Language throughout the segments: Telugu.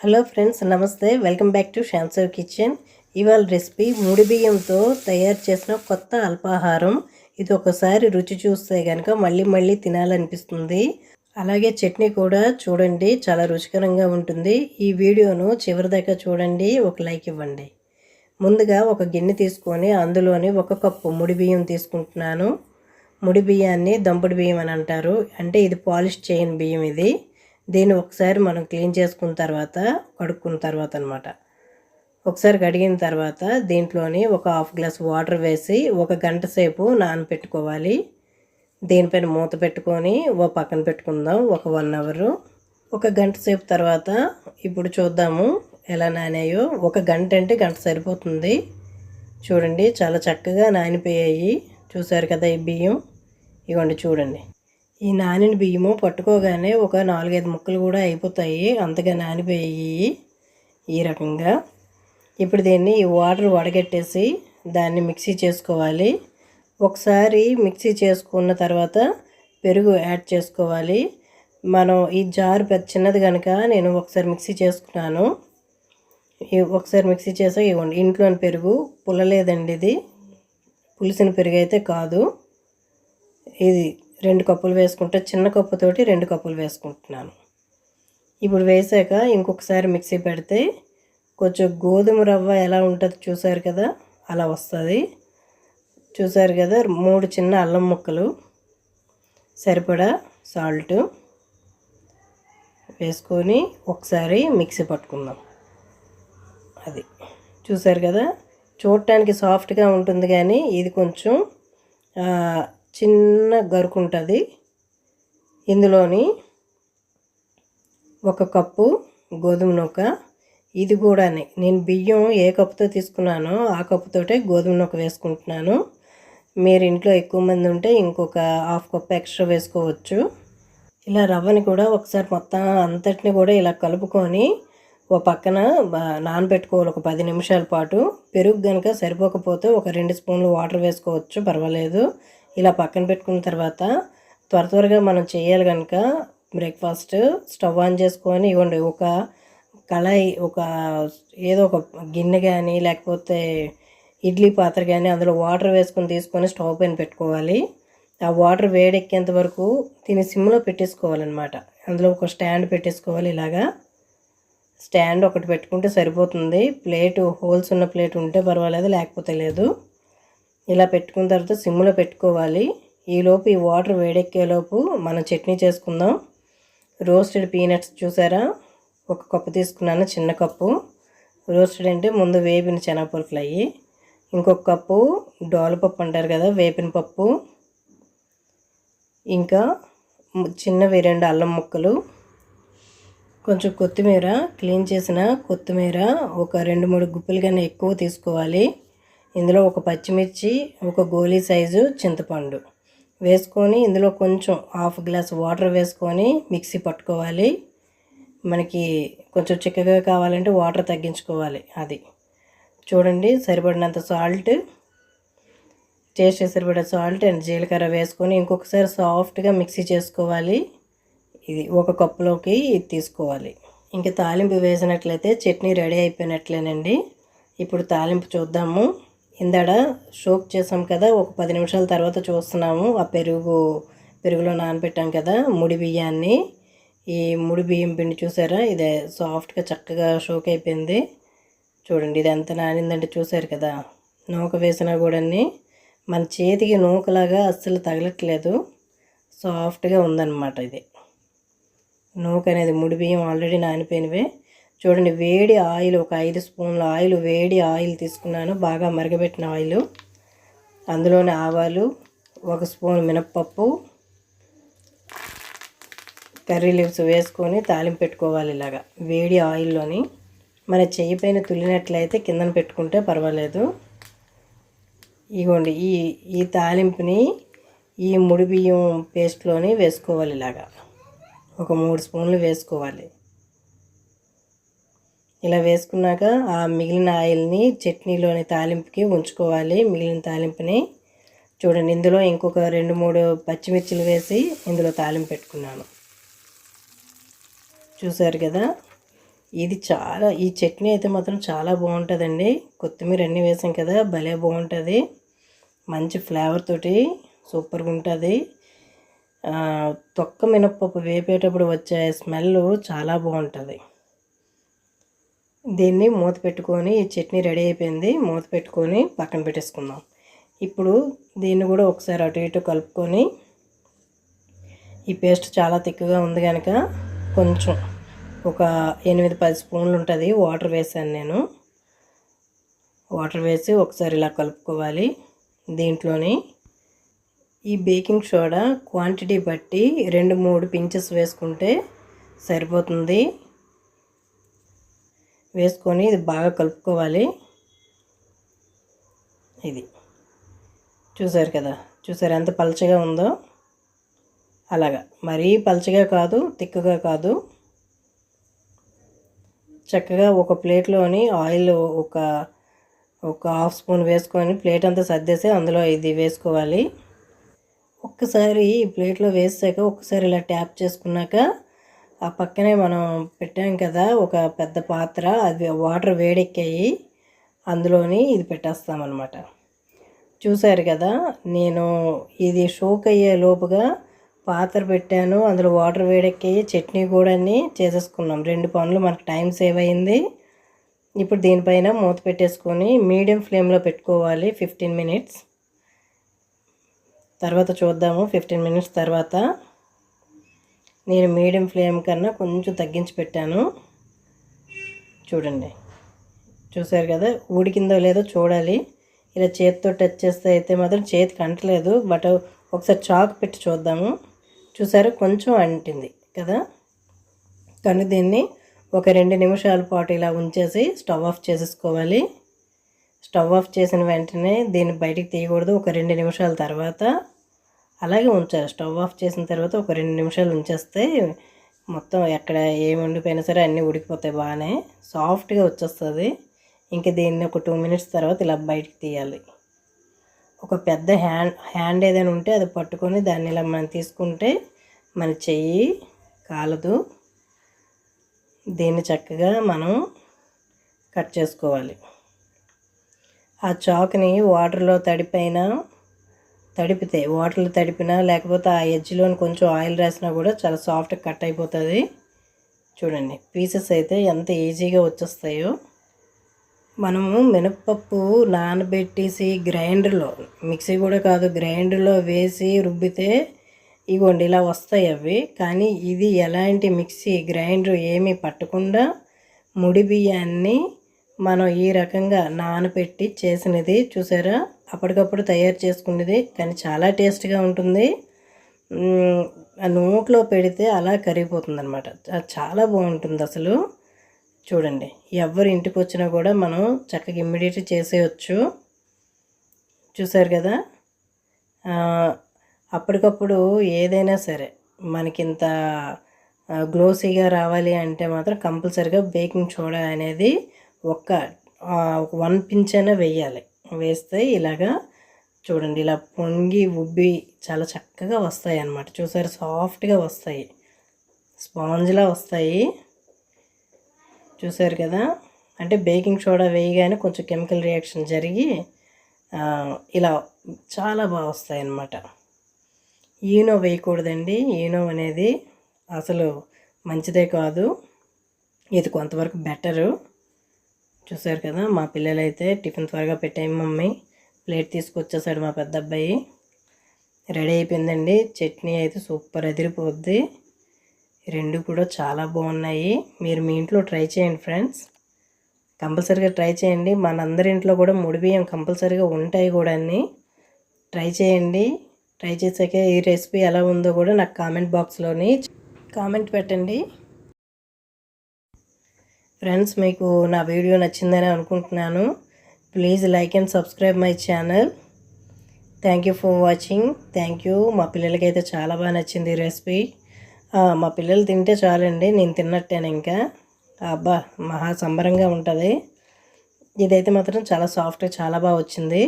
హలో ఫ్రెండ్స్ నమస్తే. వెల్కమ్ బ్యాక్ టు షాన్సవ్ కిచెన్. ఇవాళ రెసిపీ ముడి బియ్యంతో తయారు చేసిన కొత్త అల్పాహారం. ఇది ఒకసారి రుచి చూస్తే కనుక మళ్ళీ మళ్ళీ తినాలనిపిస్తుంది. అలాగే చట్నీ కూడా చూడండి చాలా రుచికరంగా ఉంటుంది. ఈ వీడియోను చివరి దాకా చూడండి ఒక లైక్ ఇవ్వండి. ముందుగా ఒక గిన్నె తీసుకొని అందులోని ఒక కప్పు ముడి బియ్యం తీసుకుంటున్నాను. ముడి బియ్యాన్ని దంపుడు బియ్యం అని అంటారు. అంటే ఇది పాలిష్ చేయని బియ్యం ఇది. దీన్ని ఒకసారి మనం క్లీన్ చేసుకున్న తర్వాత కడుక్కున్న తర్వాత అనమాట ఒకసారి కడిగిన తర్వాత దీంట్లోని ఒక హాఫ్ గ్లాస్ వాటర్ వేసి ఒక గంట సేపు నానపెట్టుకోవాలి. దీనిపైన మూత పెట్టుకొని ఓ పక్కన పెట్టుకుందాం ఒక వన్ అవరు. ఒక గంట సేపు తర్వాత ఇప్పుడు చూద్దాము ఎలా నానాయో. ఒక గంట అంటే గంట సరిపోతుంది. చూడండి చాలా చక్కగా నానిపోయాయి. చూసారు కదా ఈ బియ్యం? ఇవ్వండి చూడండి. ఈ నానిన బియ్యము పట్టుకోగానే ఒక నాలుగైదు ముక్కలు కూడా అయిపోతాయి. అంతగా నానిపోయాయి ఈ రకంగా. ఇప్పుడు దీన్ని ఈ వాటర్ వడగట్టేసి దాన్ని మిక్సీ చేసుకోవాలి. ఒకసారి మిక్సీ చేసుకున్న తర్వాత పెరుగు యాడ్ చేసుకోవాలి. మనం ఈ జారు పెద్ద చిన్నది కనుక నేను ఒకసారి మిక్సీ చేసుకున్నాను. ఒకసారి మిక్సీ చేసా ఇవ్వండి. ఇంట్లోని పెరుగు పుల్లలేదండి ఇది. పులిసిన పెరుగు అయితే కాదు. ఇది రెండు కప్పులు వేసుకుంటే చిన్న కప్పుతోటి రెండు కప్పులు వేసుకుంటున్నాను. ఇప్పుడు వేసాక ఇంకొకసారి మిక్సీ పెడితే కొంచెం గోధుమ రవ్వ ఎలా ఉంటుంది చూసారు కదా అలా వస్తుంది. చూసారు కదా మూడు చిన్న అల్లం ముక్కలు సరిపడా సాల్ట్ వేసుకొని ఒకసారి మిక్సీ పట్టుకుందాం. అది చూసారు కదా చూడటానికి సాఫ్ట్గా ఉంటుంది కానీ ఇది కొంచెం చిన్న గరుకు ఉంటుంది ఇందులోని ఒక కప్పు గోధుమ నూక. ఇది కూడానే నేను బియ్యం ఏ కప్పుతో తీసుకున్నానో ఆ కప్పుతోటే గోధుమ నూక వేసుకుంటున్నాను. మీరు ఇంట్లో ఎక్కువ మంది ఉంటే ఇంకొక హాఫ్ కప్ ఎక్స్ట్రా వేసుకోవచ్చు. ఇలా రవ్వని కూడా ఒకసారి మొత్తం అంతటిని కూడా ఇలా కలుపుకొని ఓ పక్కన నానబెట్టుకోవాలి ఒక పది నిమిషాల పాటు. పెరుగు కనుక సరిపోకపోతే ఒక రెండు స్పూన్లు వాటర్ వేసుకోవచ్చు పర్వాలేదు. ఇలా పక్కన పెట్టుకున్న తర్వాత త్వర త్వరగా మనం చేయాలి కనుక బ్రేక్ఫాస్ట్ స్టవ్ ఆన్ చేసుకొని ఇవ్వండి. ఒక కళాయి ఒక ఏదో ఒక గిన్నె కానీ లేకపోతే ఇడ్లీ పాత్ర కానీ అందులో వాటర్ వేసుకొని తీసుకొని స్టవ్ పైన పెట్టుకోవాలి. ఆ వాటర్ వేడెక్కేంత వరకు దీన్ని సిమ్లో పెట్టేసుకోవాలన్నమాట. అందులో ఒక స్టాండ్ పెట్టేసుకోవాలి ఇలాగా. స్టాండ్ ఒకటి పెట్టుకుంటే సరిపోతుంది. ప్లేటు హోల్స్ ఉన్న ప్లేట్ ఉంటే పర్వాలేదు లేకపోతే లేదు. ఇలా పెట్టుకున్న తర్వాత సిమ్లో పెట్టుకోవాలి. ఈలోపు ఈ వాటర్ వేడెక్కేలోపు మనం చట్నీ చేసుకుందాం. రోస్టెడ్ పీనట్స్ చూసారా? ఒక కప్పు తీసుకున్నాను చిన్న కప్పు. రోస్టెడ్ అంటే ముందు వేపిన శనగపలుకులు అయ్యి ఇంకొక కప్పు డోలపప్పు అంటారు కదా వేపిన పప్పు. ఇంకా చిన్నవి రెండు అల్లం ముక్కలు. కొంచెం కొత్తిమీర క్లీన్ చేసిన కొత్తిమీర ఒక రెండు మూడు గుప్పలు కన్నా ఎక్కువ తీసుకోవాలి. ఇందులో ఒక పచ్చిమిర్చి ఒక గోలీ సైజు చింతపండు. వేసుకొని ఇందులో కొంచెం హాఫ్ గ్లాస్ వాటర్ వేసుకొని మిక్సీ పట్టుకోవాలి. మనకి కొంచెం చిక్కగా కావాలంటే వాటర్ తగ్గించుకోవాలి అది. చూడండి సరిపడినంత సాల్ట్. టేస్ట్ సరిపడే సాల్ట్ అండ్ జీలకర్ర వేసుకొని ఇంకొకసారి సాఫ్ట్గా మిక్సీ చేసుకోవాలి. ఇది ఒక కప్పులోకి ఇది తీసుకోవాలి. ఇంకా తాలింపు వేసినట్లయితే చట్నీ రెడీ అయిపోయినట్లేనండి. ఇప్పుడు తాలింపు చూద్దాము. ఇందాడ షోక్ చేసాం కదా ఒక పది నిమిషాల తర్వాత చూస్తున్నాము. ఆ పెరుగు పెరుగులో నానబెట్టాం కదా ముడి బియ్యాన్ని. ఈ ముడి బియ్యం పిండి చూసారా? ఇదే సాఫ్ట్గా చక్కగా షోక్ అయిపోయింది. చూడండి ఇది ఎంత నానిందంటే చూసారు కదా. నూక వేసినా కూడా మన చేతికి నూకలాగా అస్సలు తగలట్లేదు. సాఫ్ట్గా ఉందన్నమాట ఇది. నూక అనేది ముడి బియ్యం ఆల్రెడీ నానిపోయినవే. చూడండి వేడి ఆయిల్ ఒక ఐదు స్పూన్ల ఆయిల్ వేడి ఆయిల్ తీసుకున్నాను. బాగా మరగబెట్టిన ఆయిల్. అందులోనే ఆవాలు ఒక స్పూన్ మినప్పప్పు కర్రీ లీవ్స్ వేసుకొని తాలింపు పెట్టుకోవాలి ఇలాగా. వేడి ఆయిల్లోని. మన చెయ్యి పైన తుల్లినట్లయితే కిందన పెట్టుకుంటే పర్వాలేదు. ఇగోండి ఈ ఈ తాలింపుని ఈ ముడి బియ్యం పేస్ట్లోని వేసుకోవాలి ఇలాగా. ఒక మూడు స్పూన్లు వేసుకోవాలి. ఇలా వేసుకున్నాక ఆ మిగిలిన ఆయిల్ని చట్నీలోని తాలింపుకి ఉంచుకోవాలి. మిగిలిన తాలింపుని చూడండి ఇందులో ఇంకొక రెండు మూడు పచ్చిమిర్చిలు వేసి ఇందులో తాలింపు పెట్టుకున్నాను. చూసారు కదా ఇది చాలా ఈ చట్నీ అయితే మాత్రం చాలా బాగుంటుందండి. కొత్తిమీర అన్నీ వేసాం కదా భలే బాగుంటుంది. మంచి ఫ్లేవర్ తోటి సూపర్గా ఉంటుంది. తొక్క మినప్పప్పు వేపేటప్పుడు వచ్చే స్మెల్ చాలా బాగుంటుంది. దీన్ని మూత పెట్టుకొని ఈ చట్నీ రెడీ అయిపోయింది. మూత పెట్టుకొని పక్కన పెట్టేసుకుందాం. ఇప్పుడు దీన్ని కూడా ఒకసారి అటు ఇటు కలుపుకొని ఈ పేస్ట్ చాలా తిక్కుగా ఉంది కనుక కొంచెం ఒక ఎనిమిది పది స్పూన్లు ఉంటుంది. వాటర్ వేసాను నేను. వాటర్ వేసి ఒకసారి ఇలా కలుపుకోవాలి. దీంట్లోని ఈ బేకింగ్ సోడా క్వాంటిటీ బట్టి రెండు మూడు పించెస్ వేసుకుంటే సరిపోతుంది. వేసుకొని ఇది బాగా కలుపుకోవాలి. ఇది చూసారు కదా? చూసారు ఎంత పలచగా ఉందో? అలాగా. మరీ పలచగా కాదు తిక్కగా కాదు. చక్కగా ఒక ప్లేట్లోని ఆయిల్ ఒక ఒక హాఫ్ స్పూన్ వేసుకొని ప్లేట్ అంతా సర్దేసి అందులో ఇది వేసుకోవాలి. ఒక్కసారి ఈ ప్లేట్లో వేసాక ఒక్కసారి ఇలా ట్యాప్ చేసుకున్నాక ఆ పక్కనే మనం పెట్టాం కదా ఒక పెద్ద పాత్ర అది వాటర్ వేడెక్కాయి అందులోని ఇది పెట్టేస్తామన్నమాట. చూసారు కదా నేను ఇది షోక్ అయ్యే లోపుగా పాత్ర పెట్టాను అందులో వాటర్ వేడెక్కాయి చట్నీ కూడా చేసేసుకున్నాం. రెండు పనులు మనకు టైం సేవ్ అయింది. ఇప్పుడు దీనిపైన మూత పెట్టేసుకొని మీడియం ఫ్లేమ్లో పెట్టుకోవాలి ఫిఫ్టీన్ మినిట్స్. తర్వాత చూద్దాము ఫిఫ్టీన్ మినిట్స్ తర్వాత నేను మీడియం ఫ్లేమ్ కన్నా కొంచెం తగ్గించి పెట్టాను. చూడండి. చూసారు కదా? ఉడికిందో లేదో చూడాలి. ఇలా చేతితో టచ్ చేస్తే అయితే మాత్రం చేతికి అంటలేదు బట్ ఒకసారి చాక్ పెట్టి చూద్దాము. చూసారు? కొంచెం అంటింది కదా? కానీ దీన్ని ఒక రెండు నిమిషాల పాటు ఇలా ఉంచేసి స్టవ్ ఆఫ్ చేసేసుకోవాలి. స్టవ్ ఆఫ్ చేసిన వెంటనే దీన్ని బయటికి తీయకూడదు. ఒక రెండు నిమిషాల తర్వాత అలాగే ఉంచాలి స్టవ్ ఆఫ్ చేసిన తర్వాత ఒక రెండు నిమిషాలు ఉంచేస్తే మొత్తం ఎక్కడ ఏమి ఉండిపోయినా సరే అన్నీ ఉడికిపోతాయి బాగానే. సాఫ్ట్గా వచ్చేస్తుంది. ఇంకా దీన్ని ఒక టూ మినిట్స్ తర్వాత ఇలా బయటికి తీయాలి. ఒక పెద్ద హ్యాండ్ హ్యాండ్ ఏదైనా ఉంటే అది పట్టుకొని దాన్ని ఇలా మనం తీసుకుంటే మన చెయ్యి కాలదు. దీన్ని చక్కగా మనం కట్ చేసుకోవాలి. ఆ చాక్ని వాటర్లో తడిపైన తడిపితే వాటర్లు తడిపినా లేకపోతే ఆ ఎడ్జ్లోని కొంచెం ఆయిల్ రాసినా కూడా చాలా సాఫ్ట్గా కట్ అయిపోతుంది. చూడండి పీసెస్ అయితే ఎంత ఈజీగా వచ్చేస్తాయో. మనము మినప్పప్పు నానబెట్టేసి గ్రైండర్లో మిక్సీ కూడా కాదు గ్రైండర్లో వేసి రుబ్బితే ఇగోండి ఇలా వస్తాయి అవి. కానీ ఇది ఎలాంటి మిక్సీ గ్రైండర్ ఏమీ పట్టకుండా ముడి బియ్యాన్ని మనం ఈ రకంగా నానబెట్టి చేసినది చూసారా? అప్పటికప్పుడు తయారు చేసుకునేది కానీ చాలా టేస్ట్గా ఉంటుంది. నోట్లో పెడితే అలా కరిగిపోతుంది అనమాట చాలా బాగుంటుంది అసలు. చూడండి ఎవరు ఇంటికి వచ్చినా కూడా మనం చక్కగా ఇమ్మీడియట్ చేసేయచ్చు. చూసారు కదా? అప్పటికప్పుడు ఏదైనా సరే మనకింత గ్లోసీగా రావాలి అంటే మాత్రం కంపల్సరిగా బేకింగ్ సోడా అనేది ఒక్క వన్ పించ్ అయినా వేయాలి. వేస్తే ఇలాగా చూడండి ఇలా పొంగి ఉబ్బి చాలా చక్కగా వస్తాయి అన్నమాట చూసారు? సాఫ్ట్గా వస్తాయి. స్పాంజ్లా వస్తాయి. చూసారు కదా? అంటే బేకింగ్ సోడా వేయగానే కొంచెం కెమికల్ రియాక్షన్ జరిగి ఇలా చాలా బాగా వస్తాయి అన్నమాట ఈనో వేయకూడదండి. ఈనో అనేది అసలు మంచిదే కాదు. ఇది కొంతవరకు బెటరు. చూసారు కదా మా పిల్లలైతే టిఫిన్ త్వరగా పెట్టాయి మమ్మీ. ప్లేట్ తీసుకొచ్చేసాడు మా పెద్ద అబ్బాయి రెడీ అయిపోయిందండి. చట్నీ అయితే సూపర్ అదిరిపోద్ది. రెండు కూడా చాలా బాగున్నాయి. మీరు మీ ఇంట్లో ట్రై చేయండి ఫ్రెండ్స్. కంపల్సరీగా ట్రై చేయండి. మనందరి ఇంట్లో కూడా ముడి బియ్యం కంపల్సరీగా ఉంటాయి కూడా అన్నీ ట్రై చేయండి. ట్రై చేసాక ఈ రెసిపీ ఎలా ఉందో కూడా నాకు కామెంట్ బాక్స్లోని కామెంట్ పెట్టండి. ఫ్రెండ్స్ మీకు నా వీడియో నచ్చిందని అనుకుంటున్నాను. Please like and subscribe my channel thank you for watching thank you మా పిల్లలకైతే చాలా బాగా నచ్చింది ఈ రెసిపీ మా పిల్లలు తింటే చాలండి. నేను తిన్నట్టాను ఇంకా. అబ్బా మహా సంబరంగా ఉంటుంది. ఇదైతే మాత్రం చాలా సాఫ్ట్గా చాలా బాగా వచ్చింది.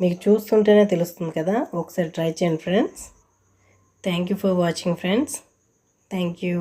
మీకు చూస్తుంటేనే తెలుస్తుంది కదా. ఒకసారి ట్రై చేయండి friends thank you for watching friends thank you